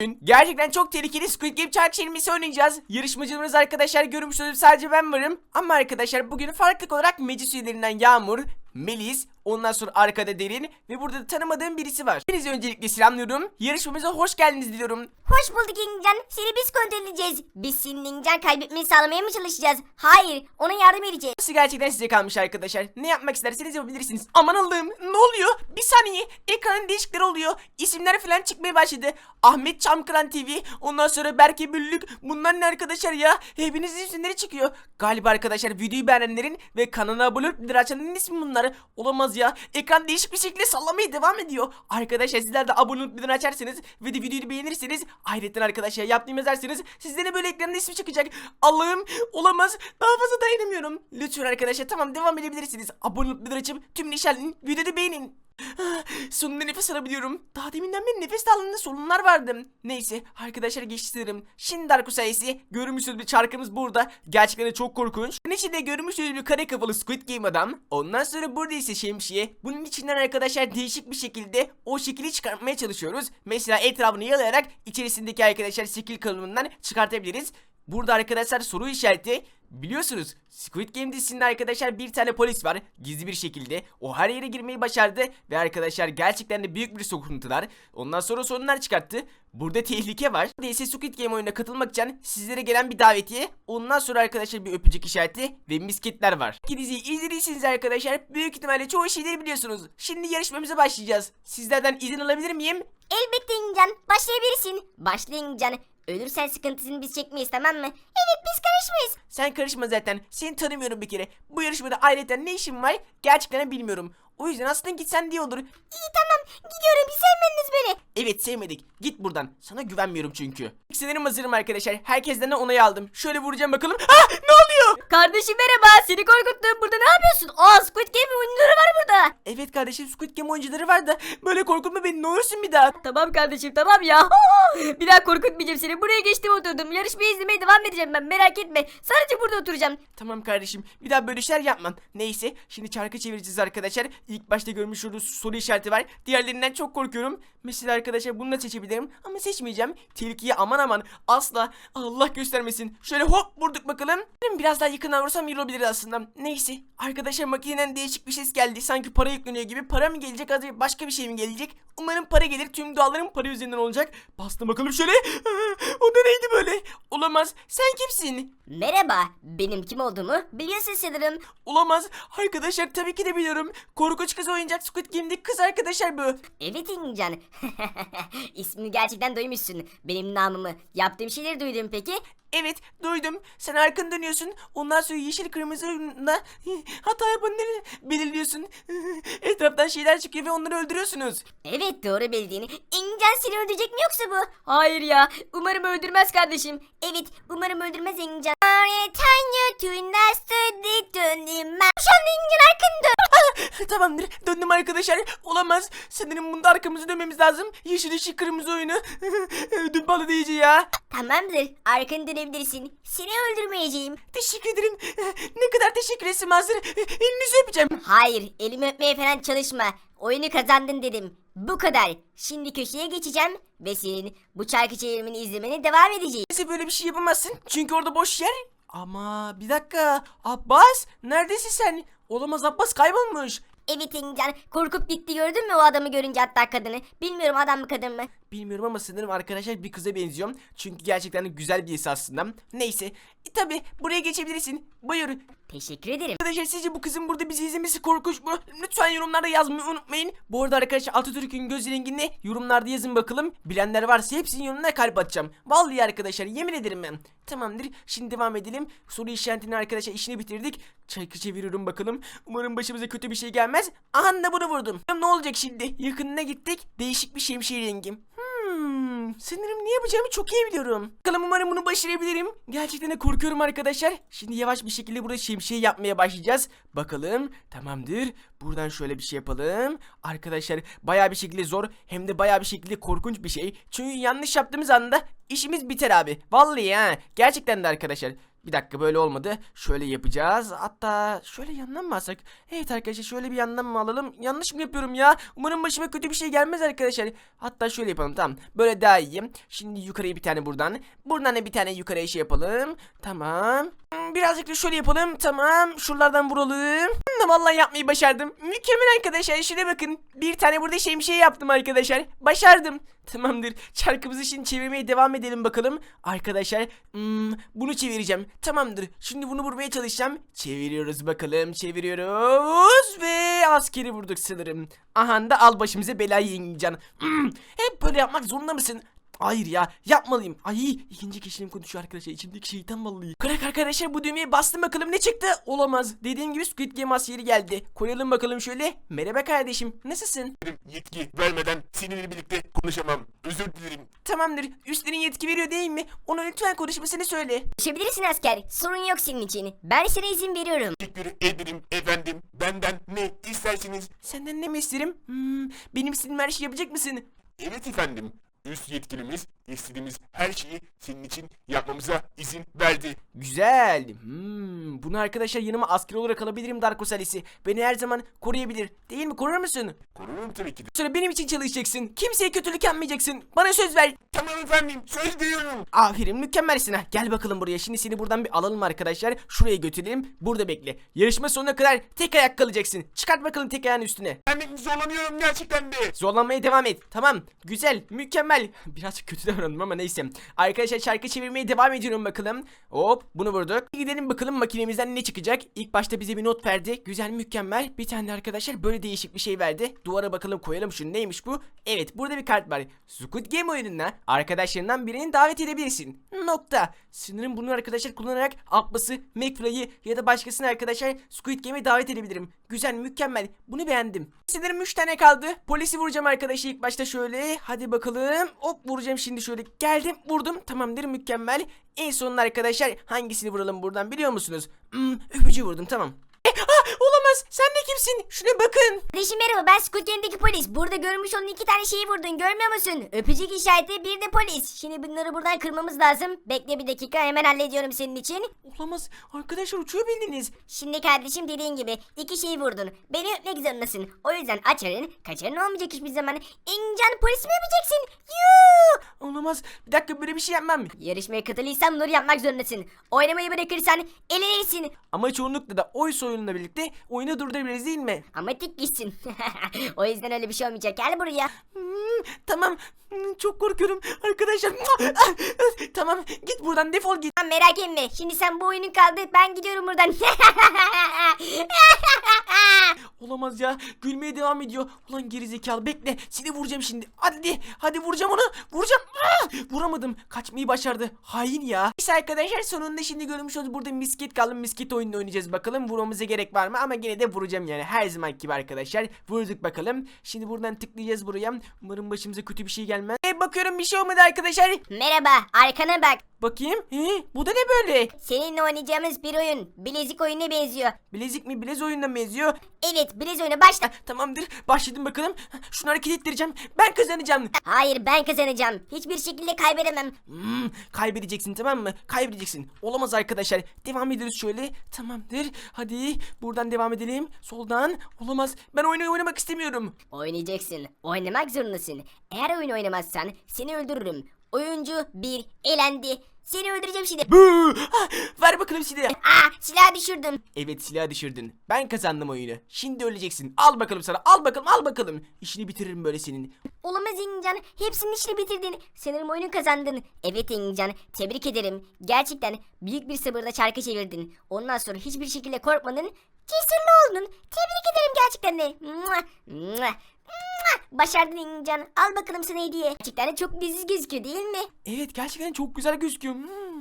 Bugün gerçekten çok tehlikeli Squid Game çark çevirmesi oynayacağız. Yarışmacılarımız arkadaşlar görmüş olduğunuz sadece ben varım. Ama arkadaşlar bugün farklı olarak meclis üyelerinden Yağmur, Melis, ondan sonra arkada Derin ve burada da tanımadığım birisi var. Hepinizi öncelikle selamlıyorum. Yarışmamıza hoş geldiniz diliyorum. Hoş bulduk İngilizcan. Seni biz kontrol edeceğiz. Biz senin İngilizcan kaybetmeni sağlamaya mı çalışacağız? Hayır, ona yardım edeceğiz. Burası gerçekten size kalmış arkadaşlar. Ne yapmak isterseniz yapabilirsiniz. Aman Allah'ım ne oluyor? Bir saniye. Ekranın değişiklikleri oluyor. İsimler falan çıkmaya başladı. Ahmet Çamkıran TV. Ondan sonra Berke Büllük. Bunlar ne arkadaşlar ya? Hepinizin isimleri çıkıyor. Galiba arkadaşlar videoyu beğenenlerin ve kanala abone olup açanların ismi bunları. Olamaz ya. Ekran değişik bir şekilde sallamaya devam ediyor. Arkadaşlar sizler de abone olup bildirim açarsanız ve de videoyu beğenirseniz ayrıca arkadaşlar yaptığımı yazarsanız sizlere böyle ekranda ismi çıkacak. Allah'ım olamaz. Daha fazla dayanamıyorum. Lütfen arkadaşlar tamam devam edebilirsiniz. Abone olup bildirim açıp tüm işaretini videoda beğenin. Ah, Sonunda nefes alabiliyorum. Daha deminden beri nefes aldığımda sorunlar vardı. Neyse arkadaşlar geçiştirim. Şimdi Darko sayesi görmüşsünüz bir çarkımız burada. Gerçekten çok korkunç. Bunun içinde görmüşsünüz bir kare kafalı Squid Game adam. Ondan sonra burada ise şemsiye. Bunun içinden arkadaşlar değişik bir şekilde o şekli çıkartmaya çalışıyoruz. Mesela etrafını yalayarak içerisindeki arkadaşlar şekil kalıbından çıkartabiliriz. Burada arkadaşlar soru işareti. Biliyorsunuz Squid Game dizisinde arkadaşlar bir tane polis var. Gizli bir şekilde. O her yere girmeyi başardı. Ve arkadaşlar gerçekten de büyük bir sokuntular ondan sonra sorunlar çıkarttı. Burada tehlike var. Neyse Squid Game oyununa katılmak için sizlere gelen bir davetiye. Ondan sonra arkadaşlar bir öpücük işareti ve misketler var. Diziyi izlediyseniz arkadaşlar büyük ihtimalle çoğu şeyleri biliyorsunuz. Şimdi yarışmamıza başlayacağız. Sizlerden izin alabilir miyim? Elbette İngilizcan. Başlayabilirsin. Başla İngilizcan. Ölürsen sıkıntısını biz çekmeyiz tamam mı? Evet biz karışmayız. Sen karışma zaten. Seni tanımıyorum bir kere. Bu yarışmada ayrıca ne işin var gerçekten bilmiyorum. O yüzden aslında gitsen diye olur. İyi tamam. Gidiyorum. Sevmediniz beni. Evet sevmedik. Git buradan. Sana güvenmiyorum çünkü. Sanırım hazırım arkadaşlar. Herkesten de onayı aldım. Şöyle vuracağım bakalım. Ah ne oluyor? Kardeşim merhaba. Seni korkuttum. Burada ne yapıyorsun? Aa Squid Game oyunları var burada. Evet kardeşim Squid Game oyuncuları var da böyle korkutma beni ne olursun bir daha. Tamam kardeşim tamam ya. bir daha korkutmayacağım seni. Buraya geçtim oturdum. Yarışmayı izlemeye devam edeceğim ben. Merak etme. Sadece burada oturacağım. Tamam kardeşim bir daha böyle şeyler yapmam. Neyse şimdi çarkı çevireceğiz arkadaşlar. İlk başta görmüş olduğunuz soru işareti var. Diğerlerinden çok korkuyorum. Mesela arkadaşlar bunu da seçebilirim ama seçmeyeceğim. Tehlikeye aman aman asla Allah göstermesin. Şöyle hop vurduk bakalım. Biraz daha yakından vursam iyi olabilir aslında. Neyse arkadaşlar makineden değişik bir ses geldi. Sanki para yükleniyor gibi. Para mı gelecek acaba başka bir şey mi gelecek? Umarım para gelir. Tüm dualarım para üzerinden olacak. Bastım bakalım şöyle. O da neydi böyle? Olamaz. Sen kimsin? Merhaba. Benim kim olduğumu biliyorsun sanırım. Olamaz. Arkadaşlar tabii ki de biliyorum. Korkunç kız oyuncak Squid Game'deki kız arkadaşlar bu. Evet İngilizcan. İsmini gerçekten duymuşsun. Benim namımı. Yaptığım şeyleri duydun peki? Evet duydum. Sen arkanı dönüyorsun. Ondan sonra yeşil kırmızıyla hata yapanları belirliyorsun. Etraftan şeyler çıkıyor ve onları öldürüyorsunuz. Evet doğru bildiğini. İngilizcan seni öldürecek mi yoksa bu? Hayır ya. Umarım öldürmez kardeşim. Evet umarım öldürmez İngilizcan. Şu anda İngilizcan arkanı dön. Tamamdır. Döndüm arkadaşlar. Olamaz. Sanırım bunda arkamızı dönmemiz lazım. Yeşil ışık kırmızı oyunu. Ödüm patladı iyice ya. Tamamdır. Arkanı dönebilirsin. Seni öldürmeyeceğim. Teşekkür ederim. Ne kadar teşekkür etsin hazır. Elinizi öpeceğim. Hayır, elimi öpmeye falan çalışma. Oyunu kazandın dedim. Bu kadar. Şimdi köşeye geçeceğim ve senin bu çarkı çevirmeni izlemene devam edeceğim. Neyse böyle bir şey yapamazsın. Çünkü orada boş yer. Ama bir dakika. Abbas neredesin sen? Olamaz Abbas kaybolmuş. Evet İngilizcan korkup gitti gördün mü o adamı görünce hatta kadını. Bilmiyorum adam mı kadın mı? Bilmiyorum ama sanırım arkadaşlar bir kıza benziyorum. Çünkü gerçekten güzel birisi aslında. Neyse. E, tabi buraya geçebilirsin. Buyur. Teşekkür ederim. Arkadaşlar sizce bu kızın burada bizi izlemesi korkunç mu? Lütfen yorumlarda yazmayı unutmayın. Bu arada arkadaşlar Atatürk'ün göz rengi ne? Yorumlarda yazın bakalım. Bilenler varsa hepsinin yorumuna kalp atacağım. Vallahi arkadaşlar yemin ederim ben. Tamamdır. Şimdi devam edelim. Soru işaretini arkadaşlar işini bitirdik. Çaykı çeviriyorum bakalım. Umarım başımıza kötü bir şey gelmez. Aha da bunu vurdum. Ne olacak şimdi? Yakınına gittik. Değişik bir şemsiye rengim. Hmm, ne yapacağımı çok iyi biliyorum. Bakalım umarım bunu başarabilirim. Gerçekten de korkuyorum arkadaşlar. Şimdi yavaş bir şekilde burada şemsiye yapmaya başlayacağız. Bakalım. Tamamdır. Buradan şöyle bir şey yapalım. Arkadaşlar baya bir şekilde zor hem de baya bir şekilde korkunç bir şey. Çünkü yanlış yaptığımız anda işimiz biter abi. Vallahi ha. Gerçekten de arkadaşlar. Bir dakika böyle olmadı. Şöyle yapacağız. Hatta şöyle yandan mı alsak? Evet arkadaşlar şöyle bir yandan mı alalım? Yanlış mı yapıyorum ya? Umarım başıma kötü bir şey gelmez arkadaşlar. Hatta şöyle yapalım tamam. Böyle daha iyi. Şimdi yukarıya bir tane buradan. Buradan da bir tane yukarıya şey yapalım. Tamam. Hmm, Birazcık da şöyle yapalım. Tamam. Şuralardan vuralım. Hmm, Vallahi yapmayı başardım. Mükemmel arkadaşlar. Şuraya bakın. Bir tane burada şey yaptım arkadaşlar. Başardım. Tamamdır. Çarkımızı şimdi çevirmeye devam edelim bakalım. Arkadaşlar hmm, bunu çevireceğim. Tamamdır. Şimdi bunu vurmaya çalışacağım. Çeviriyoruz bakalım. Çeviriyoruz ve askeri vurduk sanırım. Aha da al başımıza belayı yengecan. Hmm, hep böyle yapmak zorunda mısın? Hayır ya yapmalıyım. Ay ikinci kişinin konuşuyor arkadaşlar. İçimdeki şeytan vallahi. Kırak arkadaşlar bu düğmeye bastım bakalım ne çıktı? Olamaz. Dediğim gibi Squid Game askeri geldi. Koyalım bakalım şöyle. Merhaba kardeşim. Nasılsın? Yetki vermeden seninle birlikte konuşamam. Özür dilerim. Tamamdır. Üstlerin yetki veriyor değil mi? Ona lütfen konuşmasını söyle. Konuşabilirsin asker. Sorun yok senin için. Ben sana izin veriyorum. Teşekkür ederim efendim. Benden ne isterseniz. Senden ne mi isterim? Hmm, benim istediğim her şeyi yapacak mısın? Evet efendim. Üst yetkilimiz istediğimiz her şeyi senin için yapmamıza izin verdi. Güzel. Hmm, bunu arkadaşlar yanıma asker olarak alabilirim Darko Salisi. Beni her zaman koruyabilir. Değil mi? Korur musun? Korurum tabii ki de. Sonra benim için çalışacaksın. Kimseye kötülük yapmayacaksın. Bana söz ver. Tamam efendim söz veriyorum. Aferin mükemmelsin ha. Gel bakalım buraya. Şimdi seni buradan bir alalım arkadaşlar. Şuraya götürelim. Burada bekle. Yarışma sonuna kadar tek ayak kalacaksın. Çıkart bakalım tek ayağın üstüne. Ben zorlanıyorum gerçekten de. Zorlanmaya devam et. Tamam. Güzel. Mükemmel. Birazcık kötü davrandım ama neyse. Arkadaşlar şarkı çevirmeye devam ediyorum bakalım. Hop bunu vurduk. Gidelim bakalım makinemizden ne çıkacak. İlk başta bize bir not verdi. Güzel mükemmel. Bir tane arkadaşlar böyle değişik bir şey verdi. Duvara bakalım koyalım şunu. Neymiş bu? Evet burada bir kart var. Squid Game oyununa arkadaşlarından birini davet edebilirsin. Nokta. Sınırım bunu arkadaşlar kullanarak Abbas'ı, McFly'ı ya da başkasını arkadaşlar Squid Game'e davet edebilirim. Güzel mükemmel. Bunu beğendim. Sınırım 3 tane kaldı. Polisi vuracağım arkadaşı ilk başta şöyle. Hadi bakalım. Hop vuracağım şimdi şöyle. Geldim vurdum. Tamamdır mükemmel. En sonunda arkadaşlar hangisini vuralım buradan biliyor musunuz? Hmm, öpücü vurdum tamam. E, ah, olamaz. Sen de kimsin? Şuna bakın. Kardeşim merhaba ben Squid Game'deki polis. Burada görmüş olduğun iki tane şeyi vurdun görmüyor musun? Öpücük işareti bir de polis. Şimdi bunları buradan kırmamız lazım. Bekle bir dakika hemen hallediyorum senin için. Olamaz. Arkadaşlar uçuyor bildiniz. Şimdi kardeşim dediğin gibi iki şeyi vurdun. Beni öpmek zorundasın. O yüzden açarın. Kaçarın olmayacak hiçbir zaman. İncan polis mi yapacaksın? Yuu! Olamaz. Bir dakika böyle bir şey yapmam. Yarışmaya katılırsan bunları yapmak zorundasın. Oynamayı bırakırsan elenirsin. Ama çoğunlukla da oy soyunla birlikte oyunu durdurabiliriz değil mi? Ama tek gitsin. o yüzden öyle bir şey olmayacak. Gel buraya. Hmm, tamam. Hmm, çok korkuyorum arkadaşlar. tamam git buradan defol git. Tamam, merak etme. Şimdi sen bu oyunun kaldı. Ben gidiyorum buradan. Olamaz ya. Gülmeye devam ediyor. Ulan gerizekalı bekle. Seni vuracağım şimdi. Hadi hadi vuracağım onu. Vuracağım. Ah! Vuramadım. Kaçmayı başardı. Hain ya. Neyse arkadaşlar sonunda şimdi görmüş olduğunuz burada misket kaldı. Misket oyununu oynayacağız bakalım. Vurmamıza gerek var mı? Ama gene de vuracağım yani. Her zaman gibi arkadaşlar. Vurduk bakalım. Şimdi buradan tıklayacağız buraya. Umarım başımıza kötü bir şey gelmez. E, bakıyorum bir şey olmadı arkadaşlar. Merhaba. Arkana bak. Bakayım. He, bu da ne böyle? Seninle oynayacağımız bir oyun. Bilezik oyununa benziyor. Bilezik mi? Bilez oyundan benziyor. Evet bilez oyunu başla. Tamamdır. Başladım bakalım. Şunu hareket ettireceğim. Ben kazanacağım. Hayır ben kazanacağım. Hiçbir şekilde kaybedemem. Hmm, kaybedeceksin tamam mı? Kaybedeceksin. Olamaz arkadaşlar. Devam ediyoruz şöyle. Tamamdır. Hadi buradan devam edelim. Soldan. Olamaz. Ben oyunu oynamak istemiyorum. Oynayacaksın. Oynamak zorundasın. Eğer oyun oynamazsan seni öldürürüm. Oyuncu 1 elendi. Seni öldüreceğim şimdi. Bıı! Ah, Ver bakalım silahı. Aa silah düşürdüm. Evet silahı düşürdün. Ben kazandım oyunu. Şimdi öleceksin. Al bakalım sana. Al bakalım al bakalım. İşini bitiririm böyle senin. Olamaz İngilizcan. Hepsinin işini bitirdin. Sanırım oyunu kazandın. Evet İngilizcan. Tebrik ederim. Gerçekten büyük bir sabırla çarkı çevirdin. Ondan sonra hiçbir şekilde korkmadın. Cesurlu oldun. Tebrik ederim gerçekten de. Mua, mua. Başardın İngilizcan. Al bakalım sana hediye. Gerçekten de çok leziz gözüküyor değil mi? Evet gerçekten çok güzel gözüküyor. Hmm.